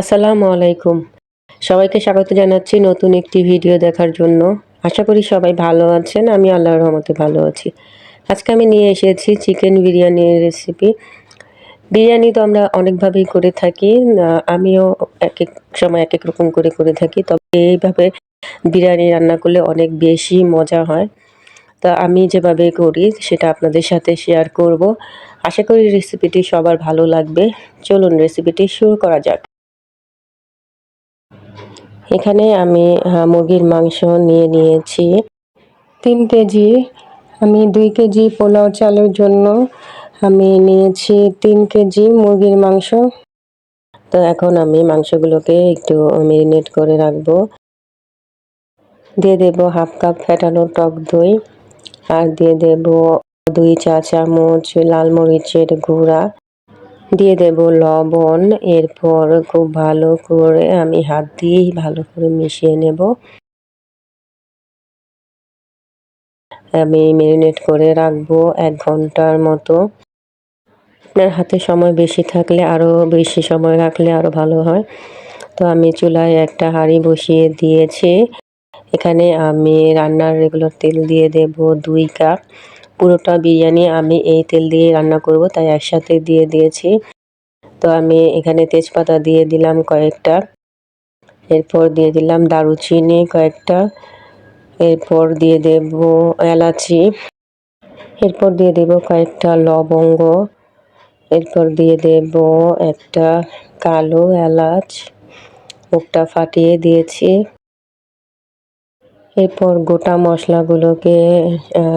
আসসালামু আলাইকুম। সবাইকে স্বাগত জানাচ্ছি নতুন একটি ভিডিও দেখার জন্য। আশা করি সবাই ভালো আছেন, আমি আল্লাহর রহমতে ভালো আছি। আজকে আমি নিয়ে এসেছি চিকেন বিরিয়ানির রেসিপি বিরিয়ানি তো আমরা অনেকভাবেই করে থাকি আমিও এক এক সময় এক এক রকম করে করে থাকি, তবে এইভাবে বিরিয়ানি রান্না করলে অনেক বেশি মজা হয়। তা আমি যেভাবে করি সেটা আপনাদের সাথে শেয়ার করব। আশা করি রেসিপিটি সবার ভালো লাগবে। চলুন রেসিপিটি শুরু করা যাক। এখানে আমি মুরগির মাংস নিয়ে নিয়েছি। তিন কেজি, আমি দুই কেজি পোলাও চালের জন্য আমি নিয়েছি তিন কেজি মুরগির মাংস। তো এখন আমি মাংসগুলোকে একটু মেরিনেট করে রাখব। দিয়ে দেব হাফ কাপ ফেটানো টক দই। আর দিয়ে দেব দুই চা চামচ লাল মরিচের গুঁড়া দিয়ে দেব লবণ। এরপর খুব ভালো করে আমি হাত দিয়েই ভালো করে মিশিয়ে নেব। আমি মেরিনেট করে রাখব এক ঘণ্টার মতো। আপনার হাতে সময় বেশি থাকলে আরও বেশি সময় রাখলে আরও ভালো হয়। তো আমি চুলায় একটা হাঁড়ি বসিয়ে দিয়েছি। এখানে আমি রান্নার রেগুলার তেল দিয়ে দেব দুই কাপ। পুরোটা বিরিয়ানি আমি এই তেল দিয়ে রান্না করব, তাই একসাথে দিয়ে দিয়েছি। তো আমি এখানে তেজপাতা দিয়ে দিলাম কয়েকটা। এরপর দিয়ে দিলাম দারুচিনি কয়েকটা। এরপর দিয়ে দেব এলাচি। এরপর দিয়ে দেব কয়েকটা লবঙ্গ। এরপর দিয়ে দেব একটা কালো এলাচ। মুখটা ফাটিয়ে দিয়েছি। এরপর গোটা মশলাগুলোকে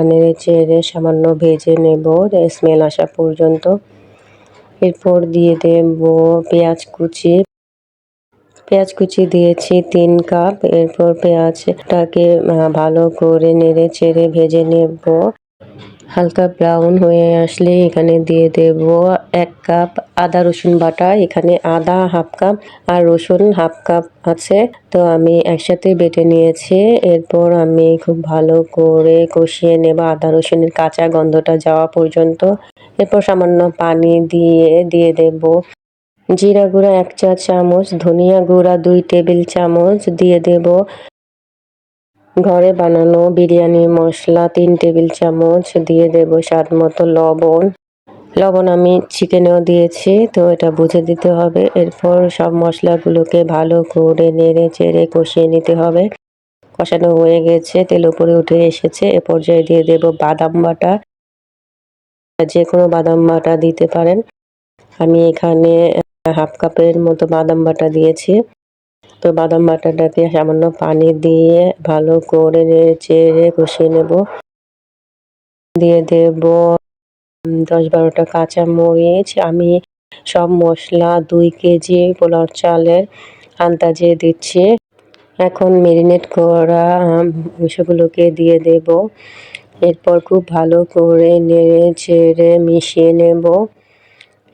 নেড়ে চেড়ে সামান্য ভেজে নেব, স্মেল আসা পর্যন্ত। এরপর দিয়ে দেব পেঁয়াজ কুচি। পেঁয়াজ কুচি দিয়েছি তিন কাপ। এরপর পেঁয়াজটাকে ভালো করে নেড়ে চেড়ে ভেজে নেব। হালকা ব্রাউন হয়ে আসলে এখানে দিয়ে দেব এক কাপ আদা রসুন বাটা, এখানে আদা হাফ কাপ আর রসুন হাফ কাপ আছে। তো আমি একসাথে বেটে নিয়েছি। এরপর আমি খুব ভালো করে কষিয়ে নেব আদা রসুনের কাঁচা গন্ধটা যাওয়া পর্যন্ত। এরপর সামান্য পানি দিয়ে দিয়ে দেব। জিরা গুঁড়া এক চা চামচ, ধনিয়া গুঁড়া দুই টেবিল চামচ দিয়ে দেব। ঘরে বানানো বিরিয়ানি, মশলা, তিন টেবিল চামচ, দিয়ে দেব স্বাদ মতো লবণ। লবণ আমি চিকেনেও দিয়েছি, তো এটা বুঝে দিতে হবে। এরপর সব মশলাগুলোকে ভালো করে নেড়ে চেড়ে কষিয়ে নিতে হবে। কষানো হয়ে গেছে, তেল উপরে উঠে এসেছে। এ পর্যায়ে দিয়ে দেব বাদাম বাটা। যে কোনো বাদাম বাটা দিতে পারেন। আমি এখানে হাফ কাপের মতো বাদাম বাটা দিয়েছি। তো বাদাম বাটাটাকে সামান্য পানি দিয়ে ভালো করে চেড়ে কষিয়ে নেব। দিয়ে দেব দশ বারোটা কাঁচা মরিচ আমি সব মশলা দুই কেজি পোলাও চালের আন্দাজে দিচ্ছি। এখন মেরিনেট করা মাংসগুলোকে দিয়ে দেব। এরপর খুব ভালো করে নেড়ে চেড়ে মিশিয়ে নেব।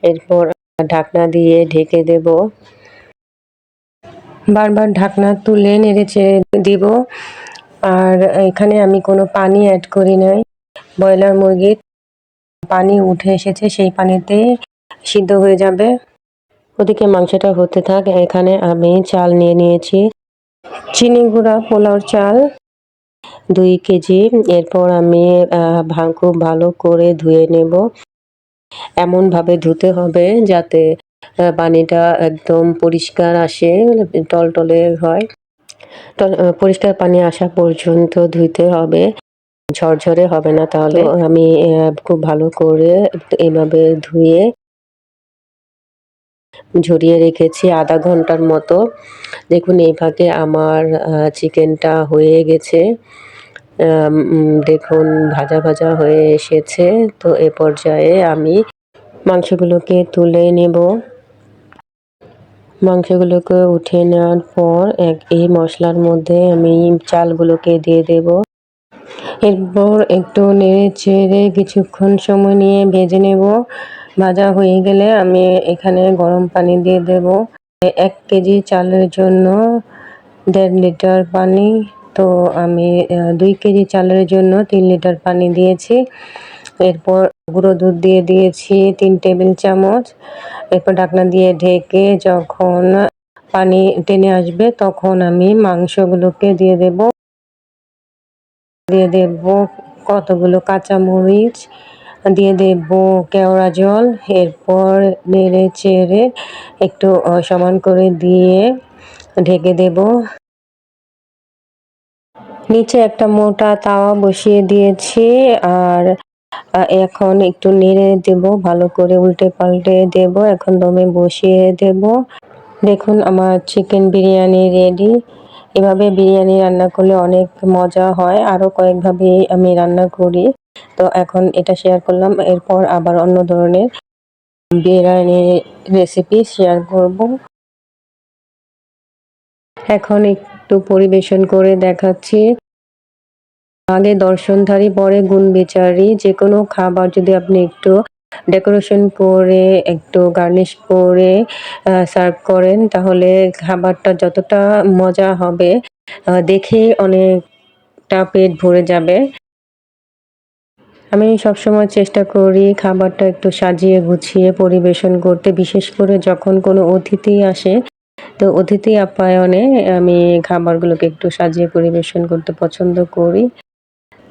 এরপর ঢাকনা দিয়ে ঢেকে দেব। বারবার ঢাকনা তুলে নেড়ে চেড়ে দিব। আর এখানে আমি কোনো পানি অ্যাড করি নাই। ব্রয়লার মুরগির পানি উঠে এসেছে, সেই পানিতে সিদ্ধ হয়ে যাবে। ওদিকে মাংসটা হতে থাক, এখানে আমি চাল নিয়ে নিয়েছি। চিনি গুঁড়া পোলাওর চাল দুই কেজি। এরপর আমি খুব ভালো করে ধুয়ে নেব। এমনভাবে ধুতে হবে যাতে পানিটা একদম পরিষ্কার আসে টলটলে হয়। পরিষ্কার পানি আসা পর্যন্ত ধুইতে হবে। ঝরঝরে হবে না তাহলে। আমি খুব ভালো করে এভাবে ধুয়ে ঝরিয়ে রেখেছি আধা ঘণ্টার মতো। দেখুন এই ফাঁকে আমার চিকেনটা হয়ে গেছে। দেখুন ভাজা ভাজা হয়ে এসেছে। তো এ পর্যায়ে আমি মাংসগুলোকে তুলে নেব। মাংসগুলোকে উঠে নেওয়ার পর এক এই মশলার মধ্যে আমি চালগুলোকে দিয়ে দেব। এরপর একটু নেড়ে চেড়ে কিছুক্ষণ সময় নিয়ে ভেজে নেব। ভাজা হয়ে গেলে আমি এখানে গরম পানি দিয়ে দেব। এক কেজি চালের জন্য দেড় লিটার পানি, তো আমি দুই কেজি চালের জন্য তিন লিটার পানি দিয়েছি। এরপর গুঁড়ো দুধ দিয়ে দিয়েছি, তিন টেবিল চামচ। এরপর ঢাকনা দিয়ে ঢেকে যখন পানি টেনে আসবে, তখন আমি মাংসগুলোকে দিয়ে দেব। দিয়ে দেব কতগুলো কাঁচামরিচ। দিয়ে দেব কেওড়া জল। এরপর নেড়ে চেড়ে একটু সমান করে দিয়ে ঢেকে দেব। নিচে একটা মোটা তাওয়া বসিয়ে দিয়েছি। আর এখন একটু নেড়ে দেব, ভালো করে উল্টে পাল্টে দেব, এখন দমে বসিয়ে দেব। দেখুন, আমার চিকেন বিরিয়ানি রেডি এভাবে বিরিয়ানি রান্না করলে অনেক মজা হয়। আরও কয়েকভাবে আমি রান্না করি। তো এখন এটা শেয়ার করলাম, এরপর আবার অন্য ধরনের বিরিয়ানি রেসিপি শেয়ার করব। এখন একটু পরিবেশন করে দেখাচ্ছি। আগে দর্শনধারী, পরে গুণ বিচারি যে কোনো খাবার যদি আপনি একটু ডেকোরেশন করে, একটু গার্নিশ করে সার্ভ করেন, তাহলে খাবারটা যতটা মজা হবে দেখে অনেকটা পেট ভরে যাবে। আমি সবসময় চেষ্টা করি খাবারটা একটু সাজিয়ে গুছিয়ে পরিবেশন করতে, বিশেষ করে যখন কোনো অতিথি আসে, তো অতিথি আপ্যায়নে আমি খাবারগুলোকে একটু সাজিয়ে পরিবেশন করতে পছন্দ করি।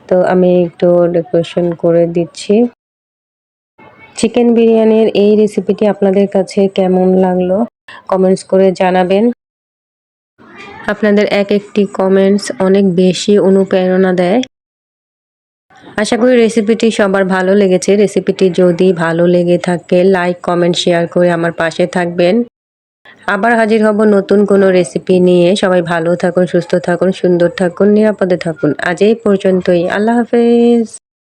তো আমি একটু ডেকোরেশন করে দিচ্ছি। চিকেন বিরিয়ানির এই রেসিপিটি আপনাদের কাছে কেমন লাগল? কমেন্টস করে জানাবেন। আপনাদের এক একটি কমেন্টস অনেক বেশি অনুপ্রেরণা দেয়। আশা করি রেসিপিটি সবার ভালো লেগেছে। রেসিপিটি যদি ভালো লেগে থাকে লাইক কমেন্ট শেয়ার করে আমার পাশে থাকবেন। আবার হাজির হব নতুন কোনো রেসিপি নিয়ে। সবাই ভালো থাকুন, সুস্থ থাকুন, সুন্দর থাকুন, নিরাপদে থাকুন। আজ এই পর্যন্তই। আল্লাহ হাফেজ।